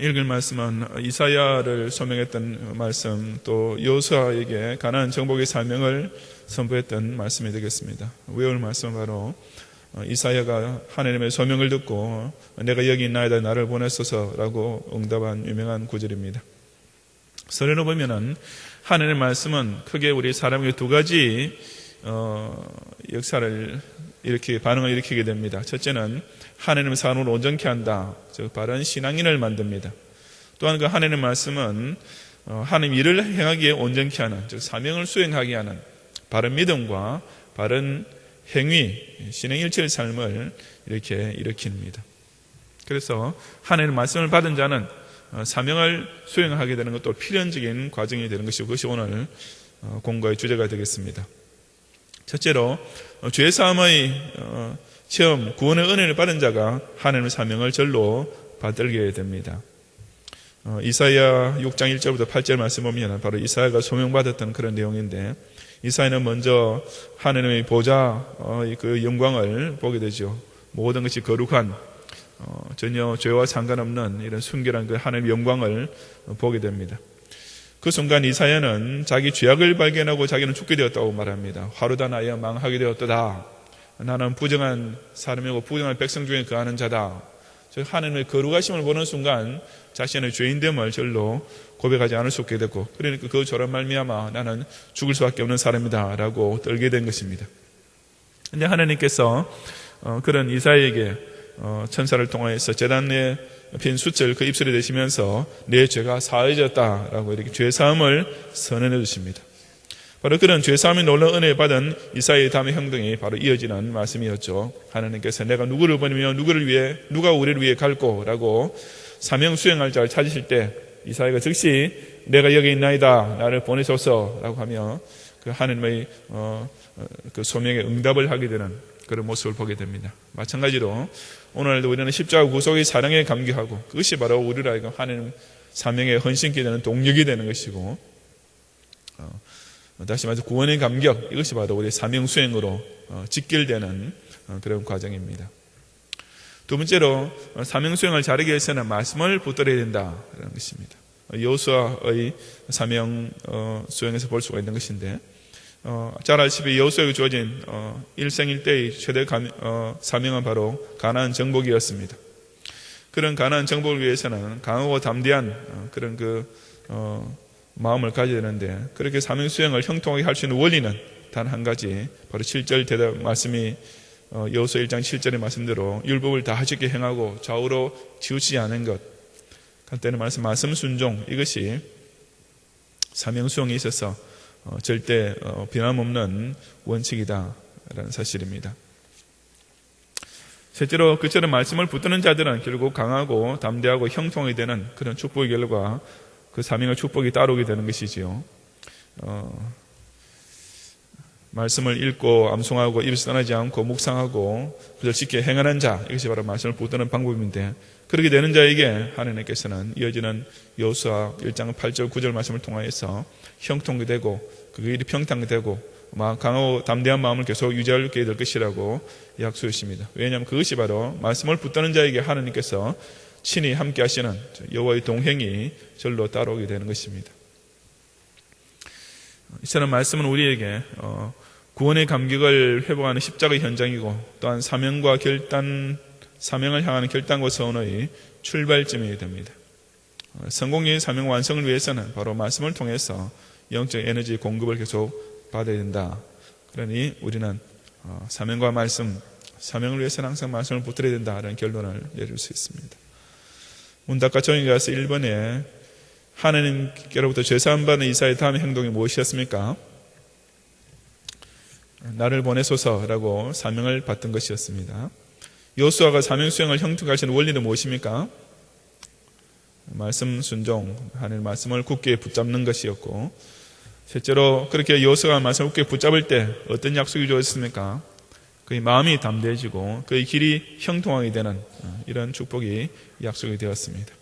읽을 말씀은 이사야를 소명했던 말씀 또 요수아에게 가난 정복의 사명을 선보였던 말씀이 되겠습니다. 외울 말씀은 바로 이사야가 하나님의 소명을 듣고 내가 여기 있나이다 나를 보내소서라고 응답한 유명한 구절입니다. 설에로 보면은 하나님의 말씀은 크게 우리 사람에게 두 가지 어, 역사를 이렇게 반응을 일으키게 됩니다. 첫째는 하나님의 사람을 온전케 한다. 즉 바른 신앙인을 만듭니다. 또한 그 하나님의 말씀은 어, 하나님 일을 행하기에 온전케 하는 즉 사명을 수행하게 하는 바른 믿음과 바른 행위, 신행일체의 삶을 이렇게 일으킵니다. 그래서 하나님의 말씀을 받은 자는 어, 사명을 수행하게 되는 것도 필연적인 과정이 되는 것이고 그것이 오늘 어, 공부의 주제가 되겠습니다. 첫째로 죄 사함의 체험, 구원의 은혜를 받은 자가 하나님의 사명을 절로 받들게 됩니다. 어, 이사야 6장 1절부터 8절 말씀 보면 바로 이사야가 소명받았던 그런 내용인데 이사야는 먼저 하나님의 보좌 어, 그 영광을 보게 되죠. 모든 것이 거룩한 어, 전혀 죄와 상관없는 이런 순결한 그 하나님의 영광을 보게 됩니다. 그 순간 이사야는 자기 죄악을 발견하고 자기는 죽게 되었다고 말합니다. 화루다 나여 망하게 되었다. 나는 부정한 사람이고 부정한 백성 중에 거하는 자다. 즉 하나님의 거룩하심을 보는 순간 자신의 죄인됨을 절로 고백하지 않을 수 없게 됐고 그러니까 그 저런 말미암아 나는 죽을 수밖에 없는 사람이다라고 떨게 된 것입니다. 근데 하나님께서 어, 그런 이사에게 어, 천사를 통하여서 재단의 빈 숫을 그 입술에 대시면서 내 죄가 사해졌다라고 이렇게 죄 사함을 선언해 주십니다. 바로 그런 죄사함이 놀라운 은혜 받은 이사의 다음의 행동이 바로 이어지는 말씀이었죠. 하나님께서 내가 누구를 보내며 누구를 위해 누가 우리를 위해 갈고 라고 사명 수행할 자를 찾으실 때 이사야가 즉시 내가 여기 있나이다 나를 보내소서 라고 하며 그 하나님의 어, 어, 그 소명에 응답을 하게 되는 그런 모습을 보게 됩니다. 마찬가지로 오늘도 우리는 십자가 구속의 사랑에 감격하고 그것이 바로 우리를 하여금 하나님 사명에 헌신케 되는 동력이 되는 것이고 어, 다시 말해서 구원의 감격 이것이 바로 우리 사명 수행으로 어, 직결되는 어, 그런 과정입니다. 두 번째로 어, 사명 수행을 잘하기 위해서는 말씀을 붙들어야 된다라는 것입니다. 여호수아의 사명 수행에서 볼 수가 있는 것인데 잘 아시다시피 여호수아에게 주어진 일생일대의 최대 사명은 바로 가나안 정복이었습니다. 그런 가나안 정복을 위해서는 강하고 담대한 그런 그 마음을 가져야 되는데 그렇게 사명 수행을 형통하게 할 수 있는 원리는 단 한 가지 바로 7절 대답 말씀이 어, 여호수 1장 7절의 말씀대로 율법을 다 하시게 행하고 좌우로 치우치지 않은 것 간단히 말씀 말씀 순종 이것이 사명 수행에 있어서 어, 절대 어, 변함없는 원칙이다라는 사실입니다. 실제로 그처럼 말씀을 붙드는 자들은 결국 강하고 담대하고 형통이 되는 그런 축복의 결과 그 사명의 축복이 따르게 되는 것이지요. 어, 말씀을 읽고 암송하고 입에서 떠나지 않고 묵상하고 그저 쉽게 행하는 자 이것이 바로 말씀을 붙드는 방법인데 그렇게 되는 자에게 하나님께서는 이어지는 여수와 1장 8절 9절 말씀을 통하여서 형통이 되고 그 일이 평탄이 되고 강하고 담대한 마음을 계속 유지하게 될 것이라고 약속하십니다. 왜냐하면 그것이 바로 말씀을 붙드는 자에게 하나님께서 친히 함께 하시는 여호와의 동행이 절로 따라오게 되는 것입니다. 이처럼 말씀은 우리에게 어, 구원의 감격을 회복하는 십자가의 현장이고 또한 사명과 결단, 사명을 향하는 결단과 서원의 출발점이 됩니다. 어, 성공적인 사명 완성을 위해서는 바로 말씀을 통해서 영적 에너지 공급을 계속 받아야 된다. 그러니 우리는 어, 사명과 말씀, 사명을 위해서는 항상 말씀을 붙들어야 된다는 결론을 내릴 수 있습니다. 문답과 정이 가서 1번에 하나님께로부터 죄사함 받는 이사의 다음 행동이 무엇이었습니까? 나를 보내소서라고 사명을 받던 것이었습니다. 요수아가 사명 수행을 형통하시는 원리는 무엇입니까? 말씀 순종, 하나님 말씀을 굳게 붙잡는 것이었고, 실제로 그렇게 요수아가 말씀을 굳게 붙잡을 때 어떤 약속이 주어졌습니까? 그의 마음이 담대해지고 그의 길이 형통하게 되는 이런 축복이 약속이 되었습니다.